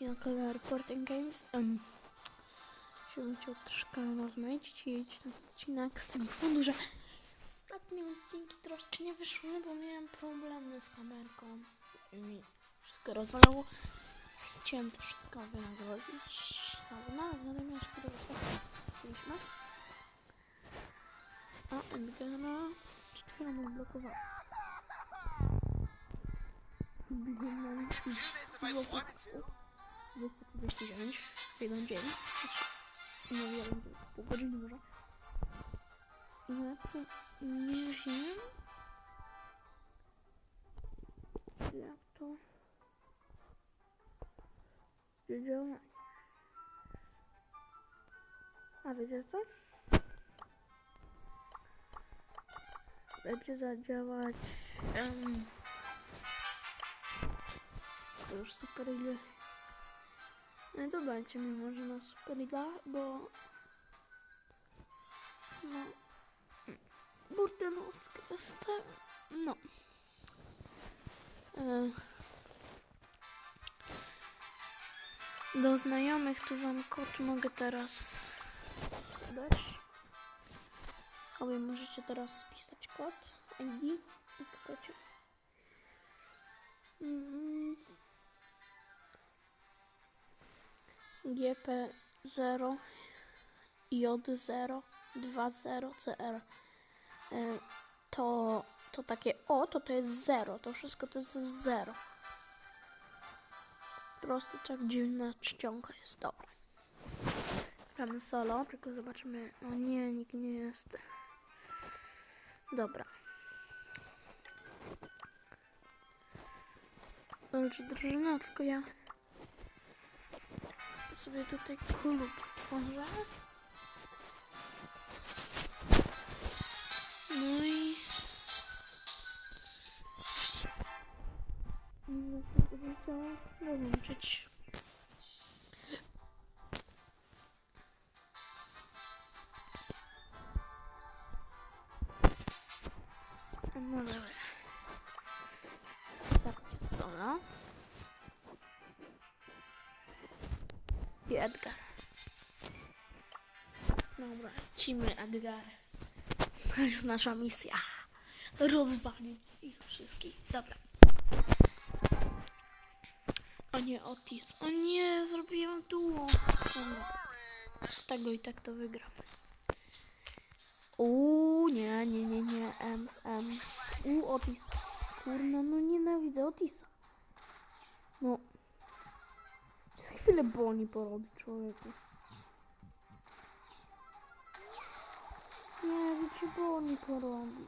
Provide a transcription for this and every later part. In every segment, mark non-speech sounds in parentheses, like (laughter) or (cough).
na kanale Reporting Games. Um, chciałbym chciał troszkę rozmawiać i ten odcinek z powodu, że ostatnie odcinki troszkę nie wyszły, bo miałem problemy z kamerką i mi wszystko rozwalało. Chciałem to wszystko wynagrodzić. No, no, ale miałem szkodę, że A Edgara przed chwilą odblokowałem. Biegłem na 239, jeden dzień, no jeden dzień, pół godziny może. Ja to nie wiem, jak to działa. A wiecie co? Będzie zadziałać dodajcie mi może na super ile, bo no burdelowski jestem. No. E, do znajomych tu wam kod mogę teraz dać. Obie możecie teraz spisać kod ID, jak chcecie. Mm. GP0 J0 20 CR to, to takie O to to jest 0 to wszystko to jest 0 po prostu tak dziwna czcionka jest dobra. Gramy solo tylko zobaczymy. No nie nikt nie jest. Dobra. Walczy drużyna, tylko ja sobie tutaj klub stworzę. No i... No to bym chciała dołączyć. No dobra. Edgar. Dobra, lecimy Edgar. To jest nasza misja. Rozwalił ich wszystkich. Dobra. O nie, Otis. O nie, zrobiłem duo. Dobra. Z tego i tak to wygram. Uuu, nie, nie, nie, nie. M, M. U, Otis. Kurna, no nienawidzę Otisa. No. Chwilę boli porobi człowieku. Nie, wiecie, boli porobi.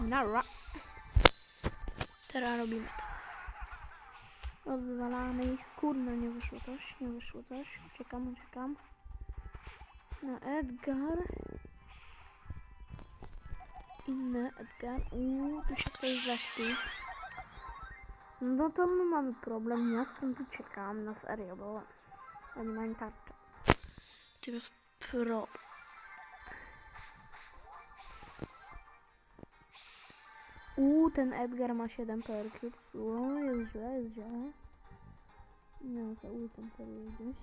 Nara. Teraz robimy to. Rozwalamy ich. Kurna, nie wyszło coś, nie wyszło coś. Czekam, czekam. Na Edgar. Inny Edgar. Uuu, tu się ktoś zaśpi. No to my mamy problem. Ja stąd uciekam na serio, bo oni mają tarczę. To jest problem. Uuu, ten Edgar ma 7 PR cubes. O, jest źle, jest źle. Nie za ultem celuję gdzieś.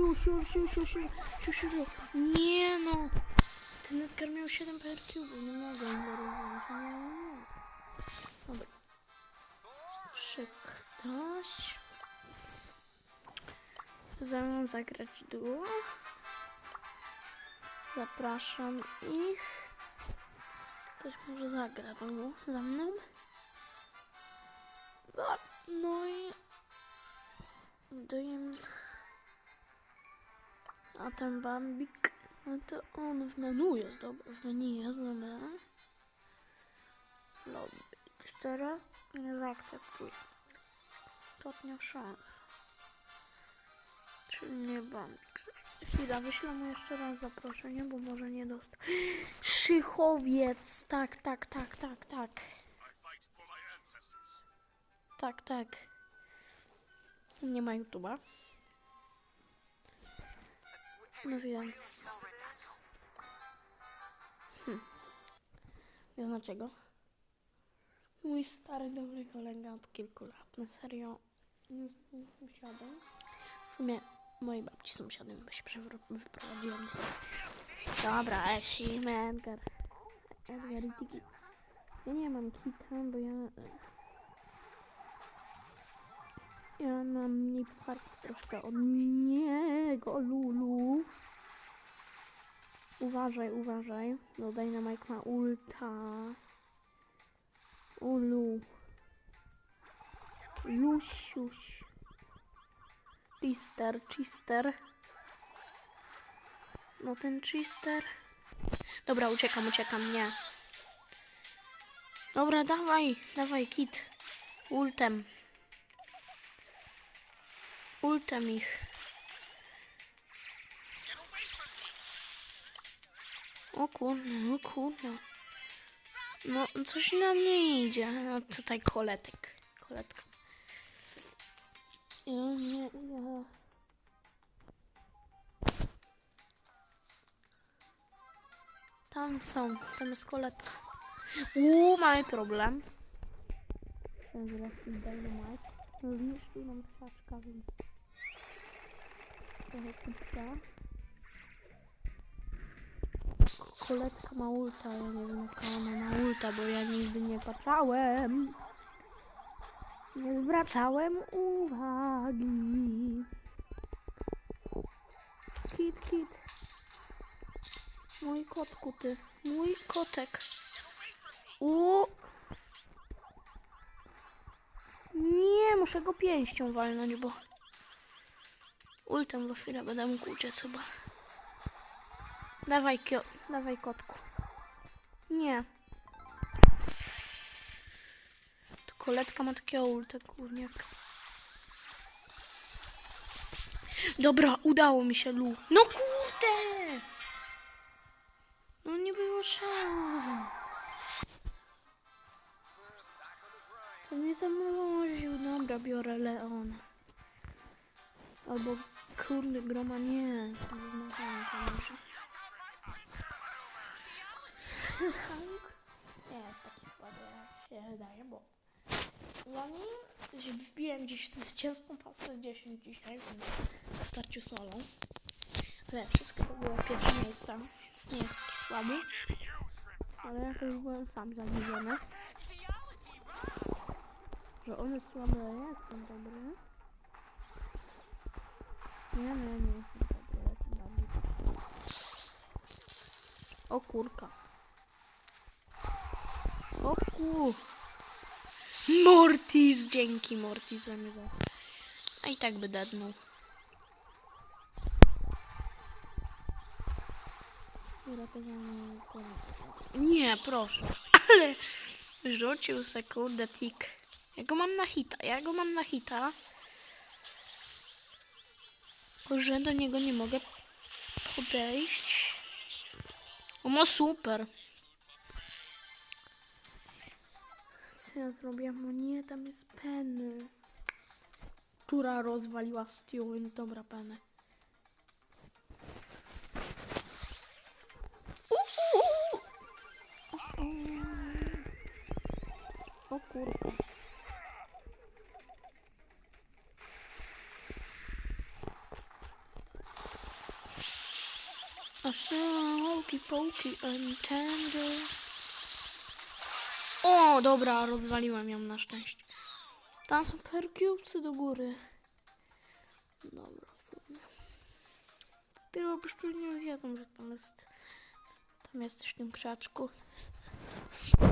Siu, siu, siu, siu, siu, siu, siu, siu. Nie no! Ten Edgar miał 7 PR cubes, nie mogę go rozwiązać. Nie, nie. Dobra. Czy ktoś ze zagrać duo? Zapraszam ich. Ktoś może zagra znowu za mną. No, No i daję A ten bambik, no to on w menu jest, dobra, w menu jest, dobra. Teraz nie zaakceptuję. Ostatnia szansa. Czyli nie bambik. Chwila, wyślę mu jeszcze raz zaproszenie, bo może nie dostać. (gasps) Szychowiec! Tak, tak, tak, tak, tak. Tak, tak. Nie ma YouTube'a. No więc... Hm. Nie dlaczego. Mój stary, dobry kolega od kilku lat. Na serio. Nie z sąsiadem. W sumie mojej babci sąsiadem, bo się wyprowadziłam z Dobra, Esi, Edgar. Edgar. Ja nie mam kita, bo ja... Ja mam mniej pucharków troszkę od niego, Lulu. Uważaj, uważaj. No Dynamite ma ulta. Ulu. Lusiuś. Chister, chister. No ten chister. Dobra, uciekam, uciekam, nie. Dobra, dawaj, dawaj, kit. Ultem. Ultem ich. O kurde, o kurde. No, coś na mnie idzie. No, tutaj koletek. Koletka. Ja nie, ja... Tam są, tam jest koletka. Uuu, mamy problem. Ten zresztą dynamite. Zniszczył nam krzaczka, więc... Trochę kupca. Koletka ma ulta, ja nie wiem jaka ona ulta, bo ja nigdy nie patrzałem. Nie zwracałem uwagi. Kit, kit. Mój kotku ty. Mój kotek. U. Nie, muszę go pięścią walnąć, bo ultem za chwilę będę mógł uciec chyba. Dawaj, kio, dawaj kotku. Nie. To koletka ma takie ulty, kurniak. Dobra, udało mi się, Lu. No kurde! No nie było szans. To mnie zamroził. Dobra, biorę Leona. Albo kurde, groma nie. Zmachałem może. Hank nie jest taki słaby, jak się wydaje, bo ja że wbiłem gdzieś w zwycięską pasę 10 dzisiaj, więc na starciu solo. Ale wszystko to było pierwsze miejsce, więc nie jest taki słaby. Ale jakoś byłem sam zadziwiony. Że on jest słaby, a ja jestem dobry. Nie, nie, nie jestem dobry, ja jestem dobry. O kurka. O ku. Mortis, dzięki Mortis za mnie. A i tak by dadnął. Nie, proszę. (laughs) Ale rzucił sekundę tik. Ja go mam na hita, ja go mam na hita. Że do niego nie mogę podejść. O, no super. Co ja zrobię? No nie, tam jest Penny. Która rozwaliła Stu, więc dobra Penny. O kurka. Hokey pokey and tender. O, dobra, rozwaliłem ją na szczęście. Tam są perkiupcy do góry. Dobra, w sumie. Ty robisz, tu nie wiedzą, że tam jest... Tam jesteś w tym krzaczku.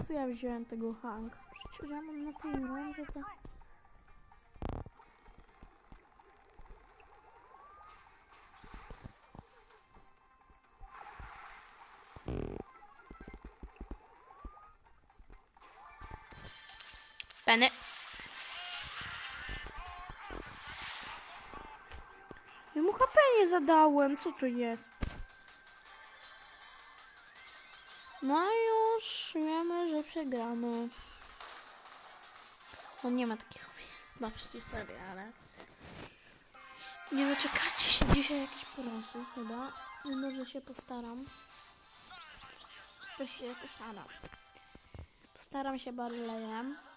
Co ja wziąłem tego hang? Przecież ja mam na tej ręce to... Penny. Ja mu HP nie zadałem, co to jest? No już wiemy, że przegramy. On nie ma takiej umiejętności sobie, ale... Nie doczekacie się dzisiaj jakieś porosy chyba. No może się postaram. To się postaram. Postaram się barlejem.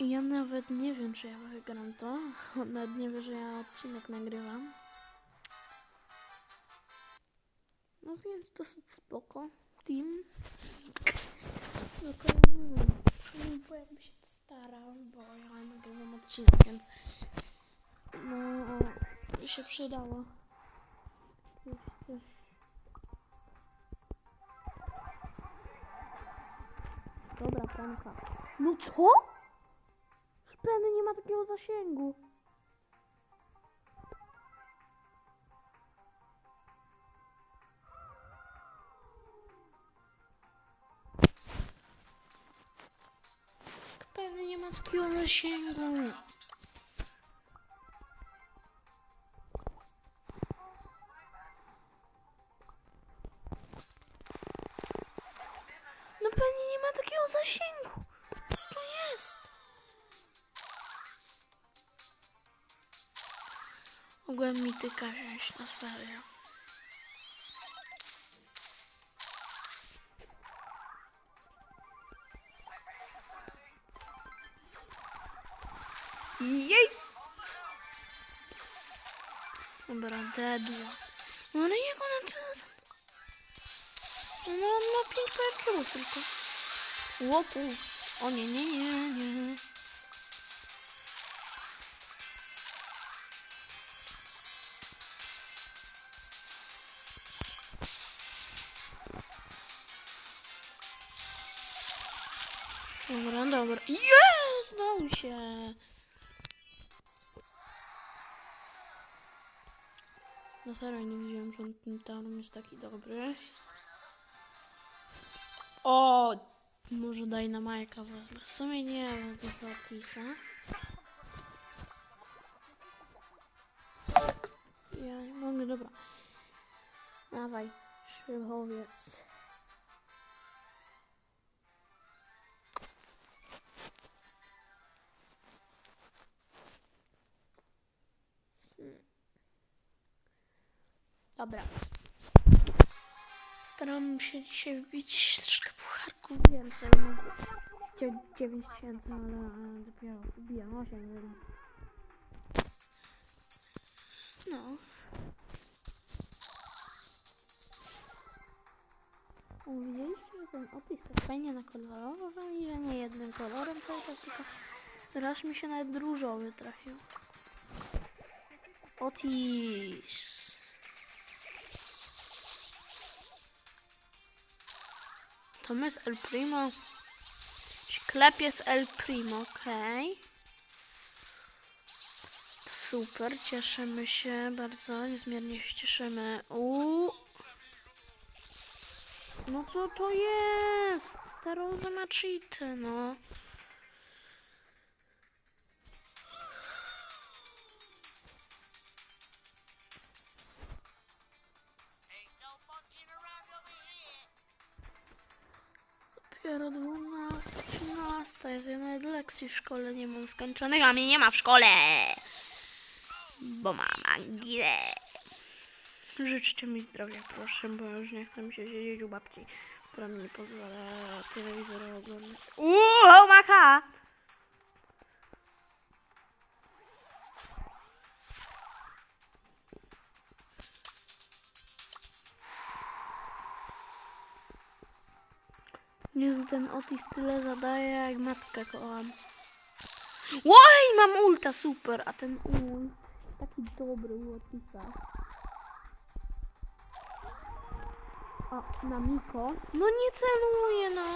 Ja nawet nie wiem, czy ja wygram to. (laughs) Nawet nie wie, że ja odcinek nagrywam. No więc dosyć spoko. Team. Tylko ja nie wiem. Bo jakby się postarał, bo ja nagrywam odcinek, więc no by się przydało. Dobra, pranka. No co? Szpeny nie ma takiego zasięgu. Szpeny nie ma takiego zasięgu. Mogłem mi tyka wziąć na serio. Jej! Dobra, dedła. No ale jak ona za... No on ma 5 PRQ tylko. Łoku. O nie, nie, nie, nie. Dobra, dobra. Jest! Udało się. No serio, nie wiedziałem, że ten town jest taki dobry. O! Może daj na Majka wezmę. W sumie nie, wezmę Otisa. Ja nie mogę, dobra. Dawaj, szybowiec. Dobra. Staram się dzisiaj wbić troszkę pucharków więcej. No. Chciał 9 tysięcy, ale dopiero wbijam 8, więc... No. Widzieliście, że ten opis tak fajnie na kolorowo wali, że nie jednym kolorem cały czas, tylko raz mi się nawet różowy trafił. Otis. To my z El Primo. Klepie z El Primo, okej. Super, cieszymy się bardzo, niezmiernie się cieszymy. Uuu. No co to jest? Ta roza ma cheaty, no. Dopiero 12, 13 jest, ja nawet lekcji w szkole nie mam skończonych, a mnie nie ma w szkole, bo mam angielę. Życzcie mi zdrowia, proszę, bo już nie chcę mi się siedzieć u babci, która mi nie pozwala telewizora oglądać. Uuu, maka! Jezu, ten Otis tyle zadaje, jak matkę kocham. Łoj, mam ulta, super, a ten ult taki dobry u Otisa. A, na Miko? No nie celuje, no.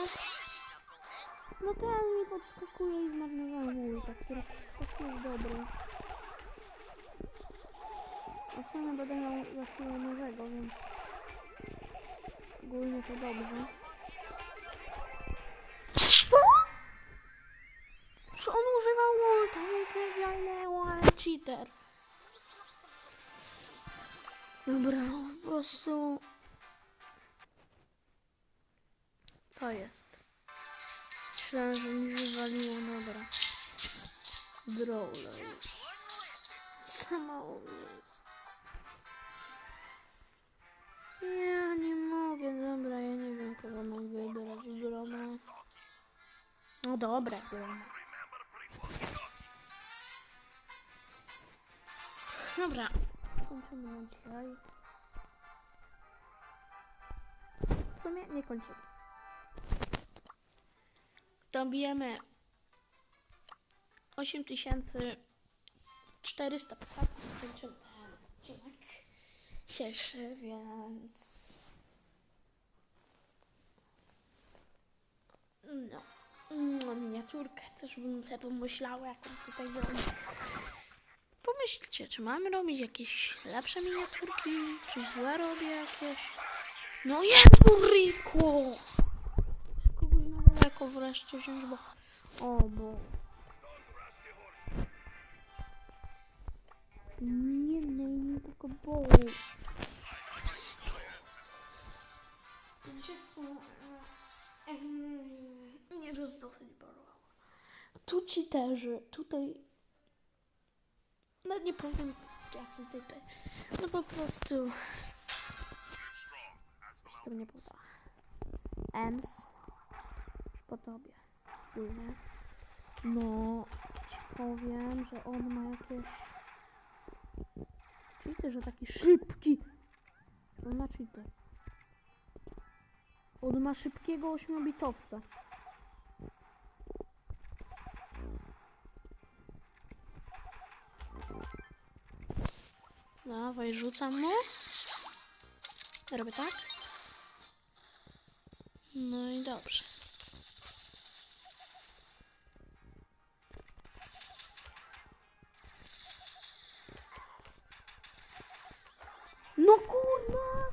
No ten mi podskakuje i zmarnowałem ulta, który taki jest dobry. A w sumie będę miał za chwilę nowego, więc ogólnie to dobrze. On używał ulta, nic nie wiadomo, ale cheater. Dobra, po prostu... Co jest? Myślałem, że mi wywaliło, dobra. Brawler. Mało miejsc. Ja nie mogę, dobra, ja nie wiem kogo mam wybrać. Groma. No dobra, groma. Dobra. Kończymy na dzisiaj. W sumie nie kończymy. Dobijemy 8400 tak? Skończymy ten odcinek dzisiejszy, więc... No. No, miniaturkę też bym sobie pomyślała, jaką tutaj zrobić. Pomyślcie, czy mamy robić jakieś lepsze miniaturki, czy złe robię jakieś? No jest burriko! Kogoś na daleko wreszcie wziąć, bo... O, bo... Nie, no nie tylko boli. Nie dosyć bolało. Tu cheaterzy, tutaj... No nie powiem jacy typy. No po prostu... To mnie podoba. Ems. Po tobie. Płynę. No, powiem, że on ma jakieś... Cheaty, że taki szybki. On ma cheaty. On ma szybkiego ośmiobitowca. Dawaj, rzucam mu. Robię tak. No i dobrze. No kurwa!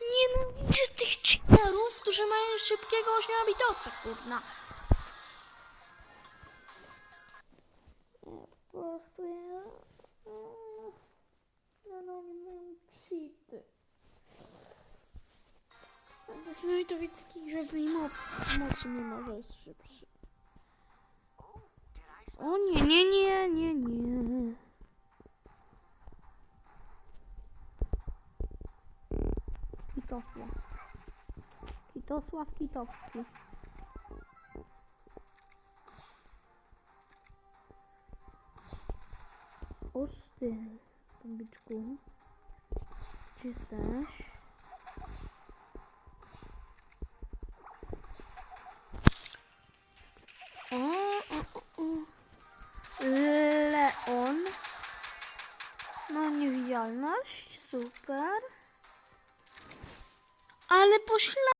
Nienawidzę tych cheaterów, którzy mają szybkiego ośmiobitowca, kurna. Że jest szybszy. O nie, nie, nie, nie, nie. Kitosław. Kitosław Kitowski. Oż ty, bąbyczku. Gdzie jesteś? Niewidzialność, super. Ale pośla...